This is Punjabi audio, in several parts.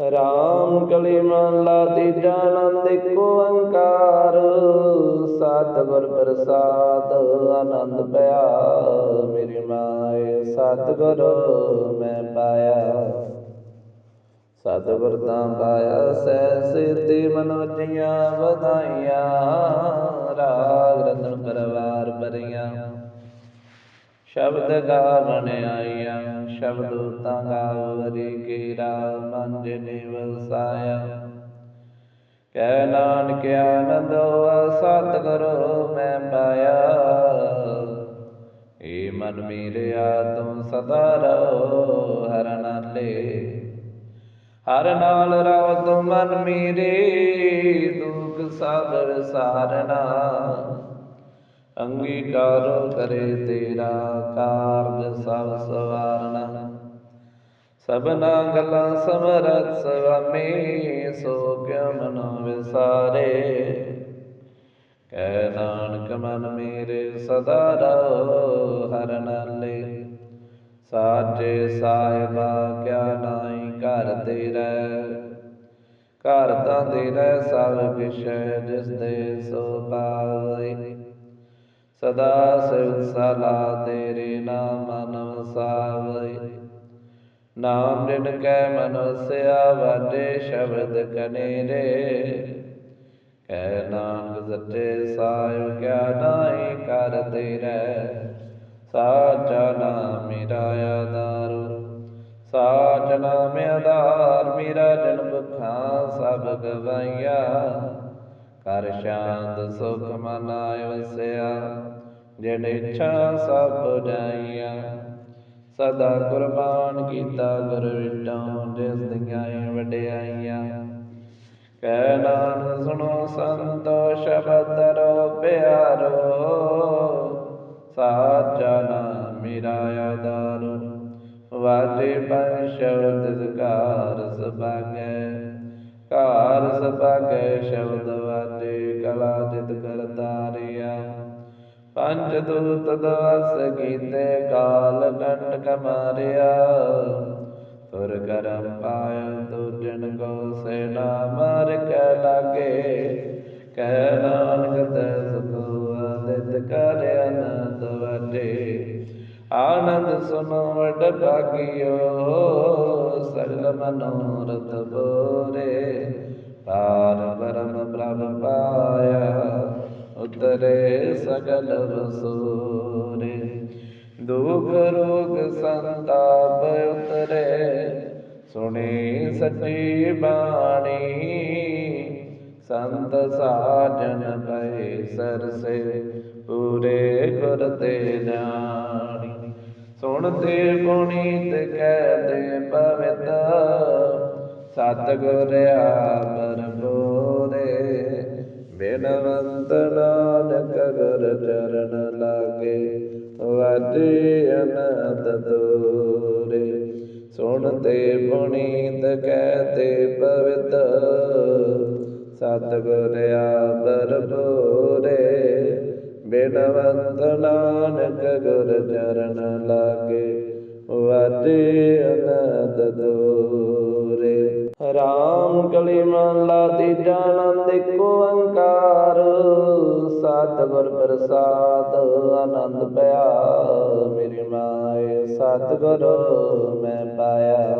ਰਾਮ ਕਲੀ ਮਹਲਾ ਤੀਜਾ ਆਨੰਦ ਇੱਕ ਓੰਕਾਰ ਸਤਿਗੁਰ ਪ੍ਰਸਾਦ, ਆਨੰਦ ਪਿਆ। ਮੇਰੀ ਮਾਏ ਸਤਿਗੁਰ ਮੈਂ ਪਾਇਆ। ਸਤਿਗੁਰ ਤਾਂ ਪਾਇਆ ਸਹਿ ਸਿੱਧੀ ਮਨੋਜੀਆਂ ਵਧਾਈਆਂ। ਰਾਗ ਸ਼ਬਦ ਗਾਵਣ ਆਈਆਂ, ਸ਼ਬਦ ਤਾਂ ਗਾਵਰੀ ਕੀ ਰਾਮ, ਮੰਜ ਨਿਵਸਾਇਆ ਕਹਿ ਨਾਨਕ ਆਨੰਦ ਕਰੋ ਮੈਂ ਪਾਇਆ। ਏ ਮਨ ਮੇਰਿਆ ਤੂੰ ਸਦਾ ਰਹੋ ਹਰ ਨਾਲੇ। ਹਰ ਨਾਲ ਰਹੁ ਤੂੰ ਮਨ ਮੇਰੇ, ਦੁਖ ਸਬਰ ਸਾਰਨਾ। ਅੰਗੀਕਾਰੋ ਕਰੇ ਤੇਰਾ ਕਾਰਜ ਸਭ ਸਵਾਰਨਾ ਸਭਨਾ ਗੱਲਾਂ ਸਮਰਤ ਸੁਆਮੀ ਸੋ ਕਿਉ ਮਨੋ ਵਿਸਾਰੇ? ਕਹਿ ਨਾਨਕ ਮਨ ਮੇਰੇ ਸਦਾ ਰਹੋ ਹਰ ਨਾਲੇ। ਸਾਚੇ ਸਾਹਿਬਾ, ਕਿਆ ਨਾਹੀ ਘਰ ਤੇਰਾ। ਘਰ ਤਾਂ ਤੇਰਾ ਸਭ ਕਿਛ, ਜਿਸ ਦੇ ਸੋ ਪਾਵਈ ਸਦਾ ਸਿਵ ਸਲਾ ਤੇਰੇ ਨਾਮ ਮਨ ਵਸਾਵਈ ਨਾਮ ਜਿਨ ਕੈ ਮਨੁਸਿਆ, ਵਾਜੇ ਸ਼ਬਦ ਕਨੇਰੇ। ਕੈ ਨਾਨਕ ਸੱਚੇ ਸਾਹਿਬ ਕਿਆ ਨਾਹੀ ਕਰ ਤੇਰਾ। ਸਾਚਾ ਨਾਮ ਮੇਰਾ ਆਧਾਰ। ਸਾਚ ਨਾਮ ਆਧਾਰ, ਮੇਰਾ ਜਨਮ ਖਾਂ ਸਭ ਗਵਾਈਆ। ਕਰ ਸ਼ਾਂਤ ਸੁਖ ਮਨ ਆਇ ਵਸਿਆ ਇੱਛਾ ਸਭ ਬੁਝਾਈਆਂ। ਸਦਾ ਕੁਰਬਾਨ ਕੀਤਾ ਗੁਰ ਵਿਟੋਂ ਜਿਸ ਦੀਆਂ ਵਡਿਆਈਆਂ। ਕਹਿ ਨਾਨਕ ਸੁਣੋ ਸੰਤੋ, ਸ਼ਬਦ ਰੋ ਪਿਆਰੋ। ਕਰਮ ਪਾਇ ਤੁਜਨ ਕੋ ਸੇਨਾ ਮਾਰ ਕੈ ਲਾਗੇ। ਕਹਿ ਨਾਨਕ ਤੈ ਸੁਖੋ ਆਦਿਤ ਕਰ ਆਨੰਦ ਵਟੇ ਆਨੰਦ ਸੁਨੋ ਵਡ ਭਾਗਿਓ, ਸਗਲ ਮਨੋਰਥ ਬੋਰੇ ਪਾਰ ਬ੍ਰਹਮ ਪ੍ਰਭ ਪਾਇਆ, ਉਤਰੇ ਸਗਲ ਵਸੂਰੇ। ਦੁਖ ਰੋਗ ਸੰਤਾਪ ਉਤਰੇ ਸੁਣੀ ਸੱਚੀ ਬਾਣੀ, ਸੰਤ ਸਾਜਨ ਪਏ ਸਰਸੇ, ਪੂਰੇ ਗੁਰ ਤੇ ਜਾਣੀ ਸੁਣਤੇ ਪੁਨੀਤ ਕਹਦੇ ਪਵਿੱਤ ਸਤ ਗੁਰ ਆਪਰ ਬੋਰੇ। ਬਿਨਵੰਤ ਨਾਨਕ ਗੁਰ ਚਰਨ ਲਾਗੇ, ਵਾਜੇ ਸੁਣਤੇ ਪੁਨੀਤ ਕਹਤੇ ਪਵਿੱਤ। ਸਤ ਆਪਰ ਬੋਰੇ ਬਿਨਵੰਤ ਨਾਨਕ ਗੁਰ ਚਰਨ ਲਾਗੇ। ਵਾਜੇ ਪ੍ਰਸਾਦ ਆਨੰਦ ਪਿਆ ਮੇਰੀ ਮਾਏ, ਸਤਿਗੁਰ ਮੈਂ ਪਾਇਆ।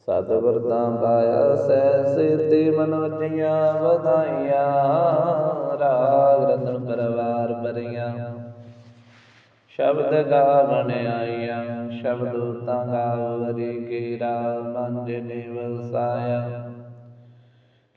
ਸਤਿਗੁਰ ਤਾਂ ਪਾਇਆ ਸਹਿ ਸਿੱਧੀ ਮਨੋਜੀਆਂ ਵਧਾਈਆਂ। ਰਾਗ ਰਤਨ ਪਰਵਾਰ ਭਰੀਆਂ। ਸ਼ਬਦ ਗਾਵਣ ਆਈਆਂ। ਸ਼ਬਦ ਤਾਂ ਗਾਵਰੀ ਕੀ ਰਾਮ ਨੇ ਵਸਾਇਆ।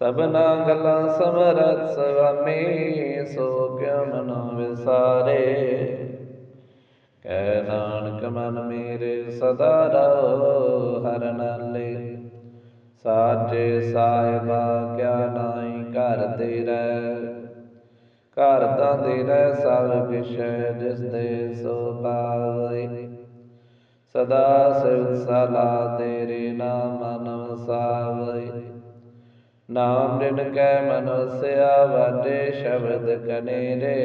ਸਭਨਾ ਗੱਲਾਂ ਸਮਰਤ ਸਵਾਮੀ, ਸੋ ਕਿਉ ਮਨੋ ਵਿਸਾਰੇ? ਕਹਿ ਨਾਨਕ ਮਨ ਮੇਰੇ ਸਦਾ ਰਹੋ ਹਰ ਨਾਲੇ। ਸਾਚੇ ਸਾਹਿਬਾ, ਕਿਆ ਨਾਹੀ ਘਰ ਤੇਰਾ। ਘਰ ਤਾਂ ਤੇਰਾ ਸਭ ਕਿਛ ਜਿਸ ਦੇ ਸੋ ਪਾਵਈ ਸਦਾ ਸਿਵ ਸਲਾ ਤੇਰੇ ਨਾਮ ਮਨ ਵਸਾਵਈ ਨਾਮ ਦਿਨ ਕੈ ਮਨੁਸਿਆ ਵਾਜੇ ਸ਼ਬਦ ਕਨੇਰੇ।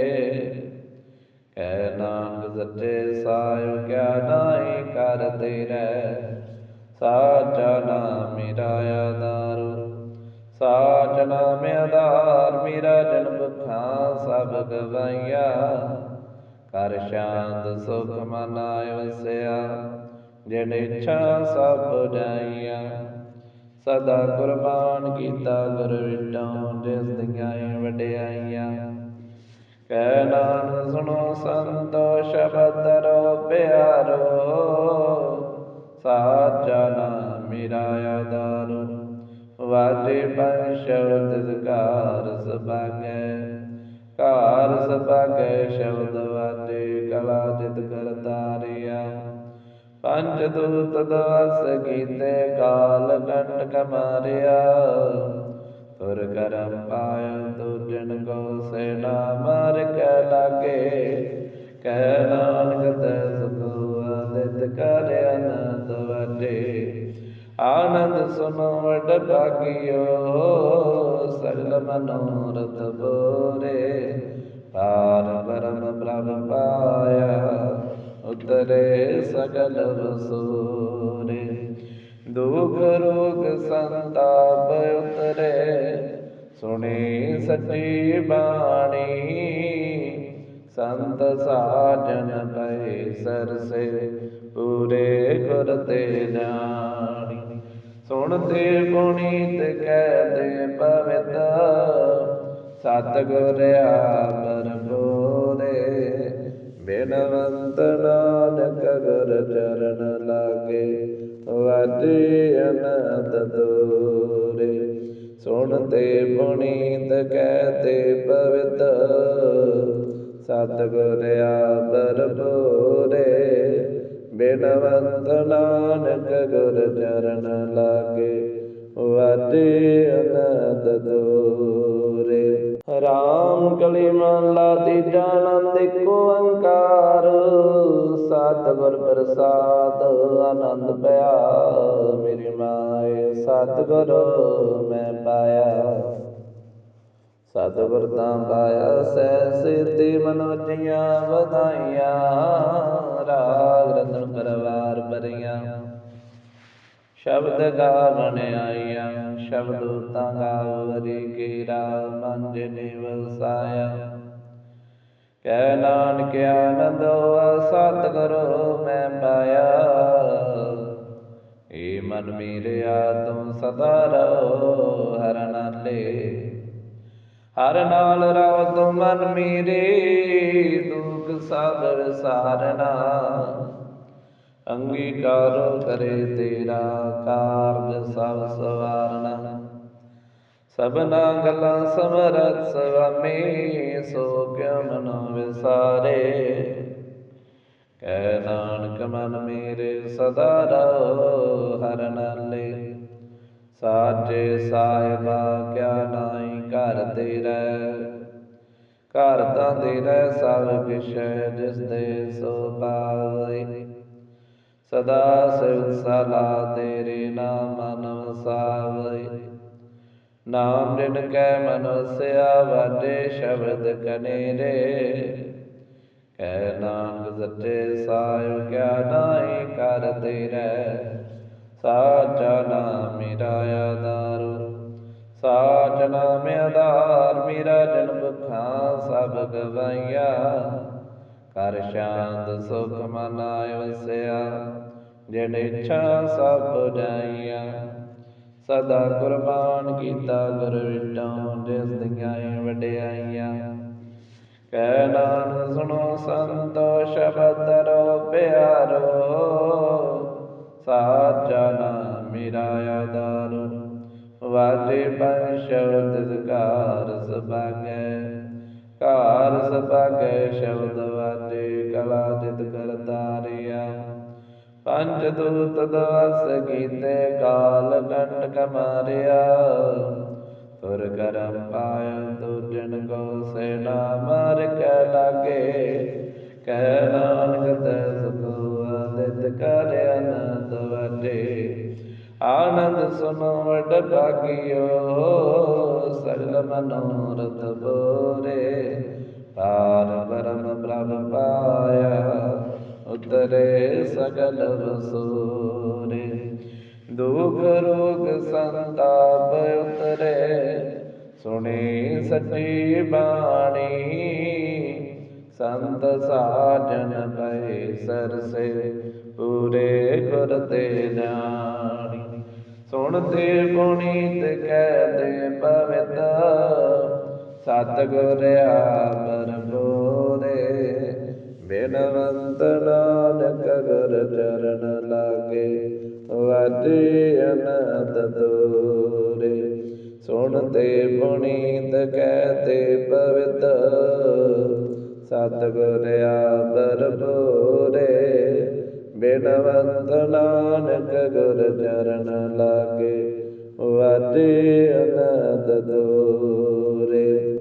ਕੈ ਨਾਨਕ ਸੱਚੇ ਸਾਇ ਕਿਆ ਨਾਹੀ ਕਰ ਤੇਰੇ। ਸਾਚਾ ਨਾਮ ਮੇਰਾ ਆਧਾਰ। ਸਾਚ ਨਾਮ ਆਧਾਰ, ਮੇਰਾ ਜਨਮ ਦੁਖਾਂ ਸਭ ਗਵਾਈਆ। ਕਰ ਸ਼ਾਂਤ ਸੁਖ ਮਨ ਆਇ ਵਸਿਆ ਜਿਨ ਇੱਛਾ ਸਭ ਪੁਜਾਈਆ ਸਦਾ ਕੁਰਬਾਨ ਕੀਤਾ ਗੁਰ ਵਿਟੋਂ ਜਿਸ ਦੀਆਂ ਵਡਿਆਈਆਂ। ਕਹਿ ਨਾਨਕ, ਸੁਣੋ ਸੰਤੋ ਸ਼ਬਦ ਰੋ ਪਿਆਰੋ। ਸਾਚਾ ਨਾਮ ਮੇਰਾ ਆਧਾਰ। ਵਾਜੇ ਪੰਜ ਸ਼ਬਦ ਜ਼ਕਾਰ ਕਾਰ ਸਬਾਗੈ ਸ਼ਬਦ ਵਾਜੇ, ਕਲਾ ਜਿਤ ਕਰ ਪੰਜ ਦੂਤ ਦਾਸ ਕੀਤੇ ਕਾਲ ਕੰਟਕ ਮਾਰਿਆ ਤੁਰ ਕਰਮ ਪਾਇ ਤੁਜਨ ਕੋ ਸੈਨਾ ਮਾਰ ਕੈ ਲਾਗੇ। ਕਹਿ ਨਾਨਕ ਤੈ ਸੁਖ ਆਦਿਤ ਕਰ ਅਨੰਦ ਵਜੇ ਆਨੰਦ ਸੁਨੋ ਵਡ ਭਾਗਿਓ ਸਗਲ ਮਨੋਰਥ ਬੋਰੇ ਸੱਚੀ ਬਾਣੀ, ਸੰਤ ਸਾਜਨ ਪਏ ਸਰਸੇ, ਪੂਰੇ ਗੁਰ ਤੇ ਜਾਣੀ ਸੁਣਤੇ ਪੁਨੀਤ ਕਹਦੇ ਪਵਿੱਤ ਸਤ ਗੁਰ ਆਪਰ ਪੁਨੀਤ ਕਹਤੇ ਪਵਿੱਤ। ਸਤ ਗੁਰ ਆਪਰ ਬੋਲੇ ਬਿਨਵੰਤ ਨਾਨਕ ਗੁਰ ਚਰਨ ਲਾਗੇ ਵਾਜੇ ਅਨੰਦ ਦੋਰੇ। ਰਾਮ ਕਲੀ ਮਹਲਾ ਤੀਜਾ ਆਨੰਦ ਏਕ ਓੰਕਾਰ ਸਤਿਗੁਰ ਪ੍ਰਸਾਦ ਆਨੰਦ ਪਿਆ। ਮੇਰੀ ਮਾਏ, ਸਤਿਗੁਰ ਮੈਂ ਪਾਇਆ। ਸਤਿਗੁਰ ਤਾਂ ਪਾਇਆ ਸੈ ਸਿੱਧੀ ਮਨ ਵਧਾਈਆਂ, ਰਾਗ ਰਤਨ ਪਰਵਾਰ ਭਰੀਆਂ। ਸ਼ਬਦ ਗਾਵਣ ਆਈਆਂ, ਸ਼ਬਦ ਉਤਾਂ ਗਾਵਰੀ ਕੀਰਾ ਮਨ ਨੇ ਵਸਾਇਆ ਕਹਿ ਨਾਨਕ ਆਨੰਦ ਹੋਆ, ਸਤਿਗੁਰੂ ਮੈਂ ਪਾਇਆ। ਏ ਮਨ ਮੇਰਿਆ, ਤੂੰ ਸਦਾ ਰਹੋ ਹਰ ਨਾਲੇ ਹਰ ਨਾਲ ਰਵ ਤੂੰ ਮਨ ਮੇਰੇ, ਦੁਖ ਸਾਗਰ ਸਾਰਨਾ ਅੰਗੀਕਾਰੋ ਕਰੇ ਤੇਰਾ ਕਾਰਜ ਸਭ ਸਵਾਰਨਾ। ਸਭਨਾ ਗੱਲਾਂ ਸਮਰਤ ਸੁਆਮੀ ਸੋ ਕਿਉ ਮਨੋ ਵਿਸਾਰੇ। ਕਹਿ ਨਾਨਕ ਮਨ ਮੇਰੇ ਸਦਾ ਰਹੋ ਹਰ ਨਾਲੇ। ਸਾਚੇ ਸਾਹਿਬਾ ਕਿਆ ਨਾਈ ਘਰ ਤੇਰਾ। ਘਰ ਤਾਂ ਤੇਰਾ ਸਭ ਕਿਛ ਜਿਸ ਦੇ ਸੋ ਪਾਵਈ ਸਦਾ ਸਿਵ ਸਲਾ ਤੇਰੇ ਨਾਮ ਮਨ ਵਸਾਵਈ ਨਾਮ ਦਿਨ ਕੈ ਮਨੁਸਿਆ ਵਾਜੇ ਸ਼ਬਦ ਕਨੇਰੇ। ਕੈ ਨਾਨਕ ਸੱਚੇ ਸਾਹਿਬ, ਕਿਆ ਨਾਹੀ ਕਰ ਤੇਰੇ ਸਾਚਾ ਜਿਨ ਇੱਛਾ ਸਭ ਪੁਜਾਈਆ ਸਦਾ ਕੁਰਬਾਨ ਕੀਤਾ ਗੁਰ ਵਿਟੋਂ ਜਿਸ ਦੀਆਂ ਵਡਿਆਈਆਂ। ਕਹਿ ਨਾਨਕ, ਸੁਣੋ ਸੰਤੋ, ਸ਼ਬਦ ਰੋ ਪਿਆਰੋ। ਸਾਚਾ ਨਾਮ ਮੇਰਾ ਆਧਾਰ। ਵਾਜੇ ਪੰਜ ਸ਼ਬਦ ਜ਼ਕਾਰ ਸਬਾਗੈ ਕਾਰ ਸਬਾਗੈ ਸ਼ਬਦ ਵਾਜੇ, ਕਲਾ ਜਿਤ ਕਰ ਪੰਜ ਦੂਤ ਦਵਸ ਕੀਤੇ ਕਾਲ ਕੰਟਕ ਮਾਰਿਆ ਤੁਰ ਕਰਮ ਪਾਇ ਦੁਜਨ ਕੋ ਸੇਨਾ ਮਾਰ ਕੇ ਲਾਗੇ। ਕਹਿ ਨਾਨਕ ਤੈ ਸੁਖੋ ਅਦਿਤ ਕਰ ਅਨੰਦ ਵਟੇ ਆਨੰਦ ਸੁਨੋ ਵਡ ਭਾਗਿਓ ਸਗਲ ਮਨੋਰਥ ਬੋਰੇ। ਪਾਰ ਬ੍ਰਹਮ ਪ੍ਰਭ ਪਾਇਆ ਉਤਰੇ ਸਗਲ ਵਸੂਰੇ ਦੁਖ ਰੋਗ ਸੰਤਾਪ ਉਤਰੇ। ਸੁਣੀ ਸੱਚੀ ਬਾਣੀ। ਸੰਤ ਸਾਜਨ ਪਏ ਸਰਸੇ, ਪੂਰੇ ਗੁਰ ਤੇ ਜਾਣੀ। ਸੁਣਦੇ ਪੁਨੀਤ ਕਹਦੇ ਪਵਿੱਤ ਸਤ ਗੁਰ ਬਿਨਵੰਤ ਨਾਨਕ ਗੁਰ ਚਰਨ ਲਾਗੇ, ਵਾਜੇ ਅਨੰਦ ਦੋਰੇ ਸੁਣਦੇ ਪੁਨੀਤ ਕਹਦੇ ਪਵਿੱਤ ਸਤਿਗੁਰ ਆਪਰ ਬੋਰੇ ਬਿਨਵੰਤ ਨਾਨਕ ਗੁਰ ਚਰਨ ਲਾਗੇ ਵਾਜੇ ਅਨੰਦ ਦੋ